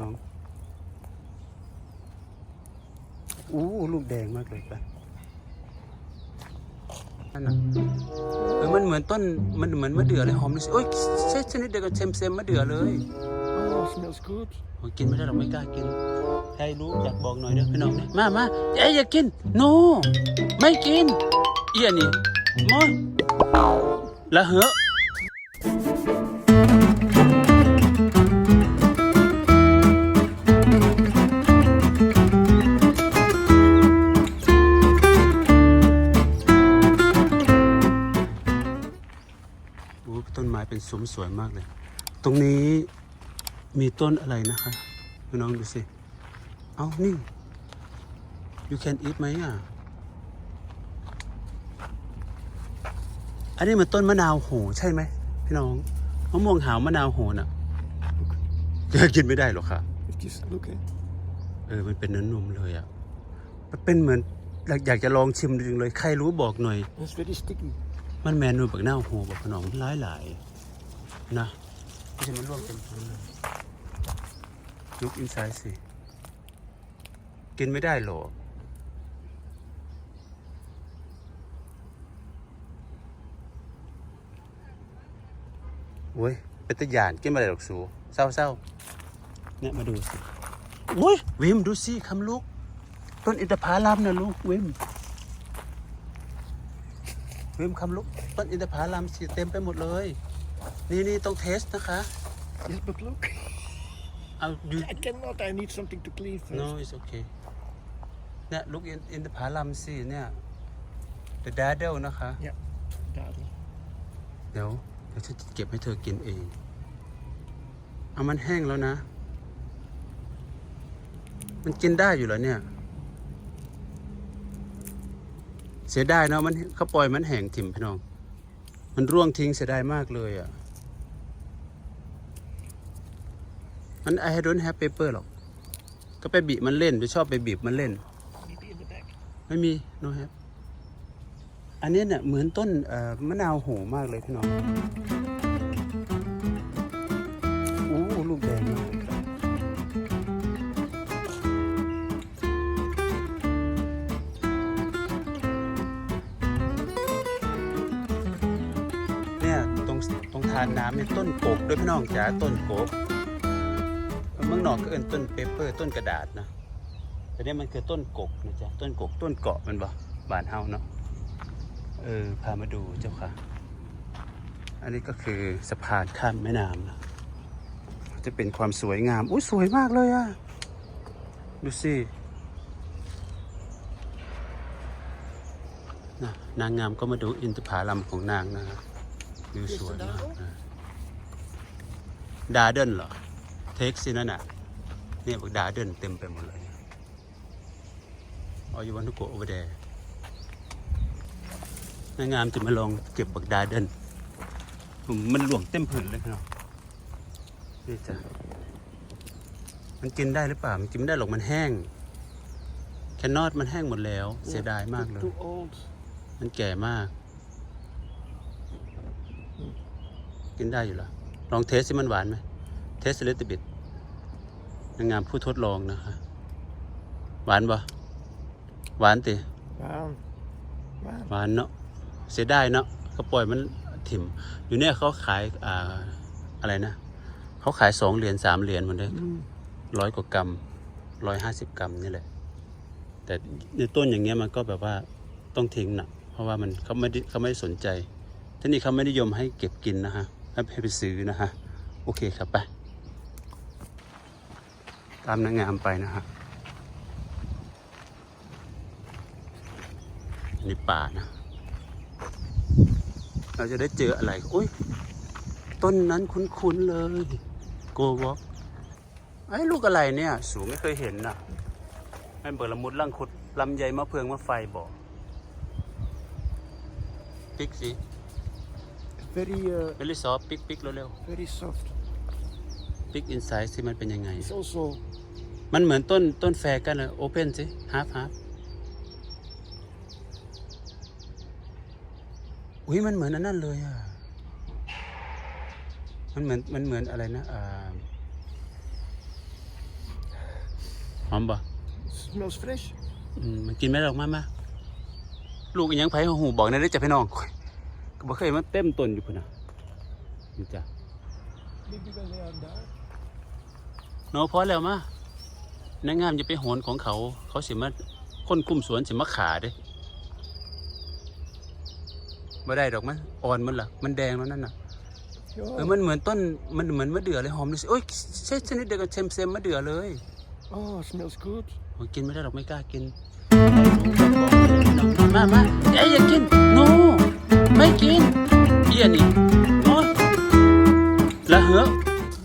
น้องอู้ลูกแดงมากเลยปะนั่นน่ะเออมันเหมือนต้นมันเหมือนมะเดื่อเลยหอมเลยสิโอ้ยใช่ชนิดเดียวกับเซมเซมมะเดื่อเลย Oh, smells good. โอ้ยกินไม่ได้หรอกไม่กล้ากิน ใครรู้อยากบอกหน่อยเด้อพี่น้องเนี่ยมามาเอ้ยอย่ากินโนไม่กิน เอียนี่มอนละเหอะ สมสวยมากเลย ตรงนี้มีต้นอะไรนะคะพี่น้องดูสิ เอานี่ you can eat ไหมอะ อันนี้มันต้นมะนาวโหใช่ไหมพี่น้องมะม่วงหาวมะนาวโหน่ะจะกินไม่ได้หรอกค่ะ Just look at เออ มันเป็นเนื้อนมเลยอะ มันเป็นเหมือนอยากอยากจะลองชิมจริงเลย ใครรู้บอกหน่อย It's very sticky. มันแมนนูบักหน้าโหบอกพี่น้องหลายหลายๆ นะไม่ใช่มันร่วงเต็มพื้นเลยลุกอินไซด์สิ กินไม่ได้หรอกโอ้ยเป็นตะยานกินมาได้หรอกสูเศร้าเศร้าเนี่ยมาดูสิโอ้ยวิมดูสิคำลูก ต้นอินทผลัมนะลูกวิมวิมคำลุกต้นอินทผลัมสีเต็มไปหมดเลย นี่นี่ต้องเทสนะคะ Yes, but look. เอาดู I cannot. I need something to clean first. no it's okay เนี่ยลุกอินอินทผลัมสิเนี่ย the daddle นะคะ Yeah. Daddy. เดี๋ยวเดี๋ยวฉันจะเก็บให้เธอกินเอง เอามันแห้งแล้วนะ มันกินได้อยู่แล้วเนี่ย เสียดายเนาะมันเขาปล่อยมันแห้งถิ่มพี่น้อง มันร่วงทิ้งเสียดายมากเลยอะ่ะ มัน I don't have paper หรอก ก็ไปบีบมันเล่น ไปชอบไปบีบมันเล่น ไม่มี no have อันนี้เนี่ยเหมือนต้นมะนาวโหมากเลยพี่น้องอู้ลูกแดงมากเนี่ยตรงตรงทานน้ำเนี่ยต้นกกด้วยพี่น้องจ๋าต้นกก เมืองนอกก็เอิ้นต้นเปเปอร์ ต้นกระดาษนะแต่เนี่ยมันคือต้นกกนะจ๊ะต้นกกต้นเกาะมันบ่บานเฮาเนาะเออพามาดูเจ้าค่ะ อันนี้ก็คือสะพานข้ามแม่น้ำนะจะเป็นความสวยงามอุ้ยสวยมากเลยอะดูสินะนางงามก็มาดูอินทผลัมของนางนะฮะดูสวยมากนะดาเดินเหรอ เท็กซี่นั่นน่ะเนี่ยบอกดาเดินเต็มไปหมดเลย Oh, you want to go over there นางงามจะมาลองเก็บบักดาเดินผมมันหลวงเต็มผืนเลยพี่น้องนี่จ้ะมันกินได้หรือเปล่า มันกินไม่ได้หรอกมันแห้ง แคนนอดมันแห้งหมดแล้ว เสียดายมากเลย มันแก่มาก กินได้อยู่หรอลองเทสสิมันหวานไหม เทสเลตบิดนางงามผู้ทดลองนะคะ หวานปะหวานติ Wow. Wow. หวานเนาะเสียดายเนาะก็ปล่อยมันถิ่ม อยู่เนี่ยเขาขายอ่าอะไรนะ เขาขายสองเหรียญสามเหรียญหมดเลย Mm. ร้อยกว่ากรัมร้อยห้าสิบกรัมนี่แหละ แต่ในต้นอย่างเงี้ยมันก็แบบว่าต้องทิ้งนะเพราะว่ามันเขาไม่ได้เขาไม่ได้สนใจที่นี่เขาไม่นิยมให้เก็บกินนะฮะให้ให้ไปซื้อนะฮะ โอเคครับไป ตามนางงามไปนะฮะอันนี้ป่านะ เราจะได้เจออะไรอุ้ย ต้นนั้นคุ้นๆเลย โกวอกไอ้ลูกอะไรเนี่ย สูงไม่เคยเห็นนะไม่เบิดละมุดลังคุดลำไยมะเพืองมะไฟบอกปิกสิ Very, uh, เบลลี่ซอฟปิกปิกเร็ว very soft. ๆปิกอินไซด์สิมันเป็นยังไง It's also มันเหมือนต้นต้นแฟร์กันเลยโอเพนสิฮาร์ฟฮาร์ฟอุ้ยมันเหมือนอันนั้นเลยอะ มันเหมือนมันเหมือนอะไรนะอ่าหอมบ่ smells fresh. อืมมันกินไม่ได้หรอกมามาลูกอีหยังไผหูบอกได้เด้อจ้ะพี่น้องก็บ่เคยมาเต็มต้นอยู่พุ่นน่ะนี่จ้ะ Maybe when they are there. โนพอแล้วมา นางงามอย่าไปโหนของเขา เขาสิมาคนคุมสวนสิมาขาเด้บ่ได้ดอกมันอ่อนมันล่ะมันแดงแล้วนั่นน่ะเออ Ja. มันเหมือนต้นมันเหมือนมะเดื่อเลยหอมดูสิโอ้ยใช่ชนิดเดียวกับเซมเซมมะเดื่อเลย Oh, smells good. โอ้ยกินไม่ได้หรอกไม่กล้ากิน มามาอย่าอย่ากินโนไม่กินเอียนี่โอ้ยละเหอะ